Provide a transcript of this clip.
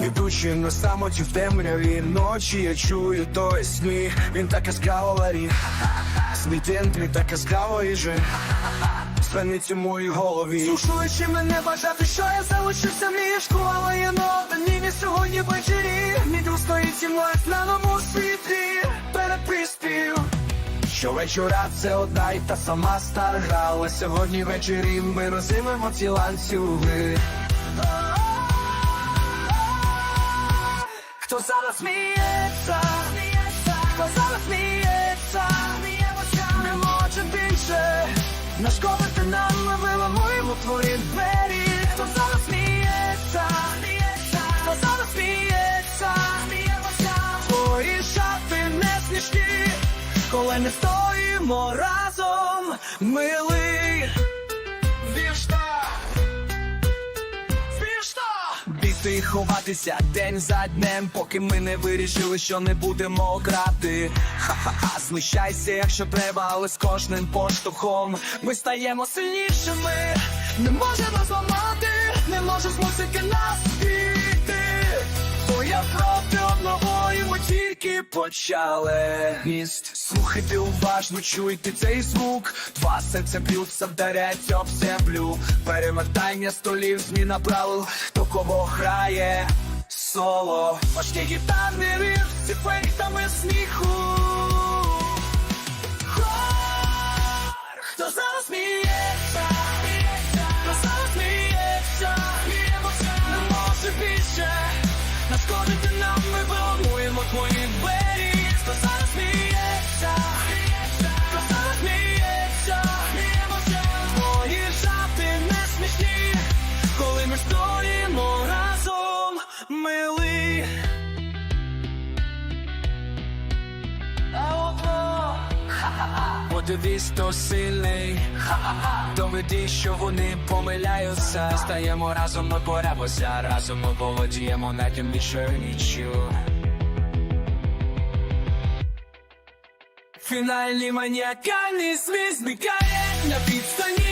Ідучи на самоті в темряві ночі, я чую той сміх. Він так яскраво ларі Світінки так яскраво і же. Спиниться в моїй голові. Слушуючи мене бажати, що я залишився в ліжку Але я на одній сьогодні ввечері. Мій друг стоїть зі мною в знаному світлі. Перед приспів Щовечора це одна й та сама стара Але сьогодні ввечері ми розімемо ці ланцюги Хто зараз сміється, хто зараз сміється, не може більше нашкодити нам, ми виламуємо твої двері. Хто зараз сміється, хто зараз сміється, твої шати не смішні, коли не стоїмо разом, милий. Бігти ховатися день за днем, поки ми не вирішили, що не будемо грати. Ха-ха-ха, знущайся, якщо треба, але з кожним поштовхом ми стаємо сильнішими. Не може нас не може змусити нас почали. Міст, слухайте уважно, чуйте цей звук. Два серця б'ються, вдаряться об землю. Перевертання столів, зміна правил, хто кого грає? Соло, Важкі гітарний риф, з ефектами сміху Подивись, то сильний, доведи, що вони помиляються. Стаємо разом, ми боремося, разом ми володіємо найтемнішою ніччю. Фінальний маніакальний звіз зникає на підстані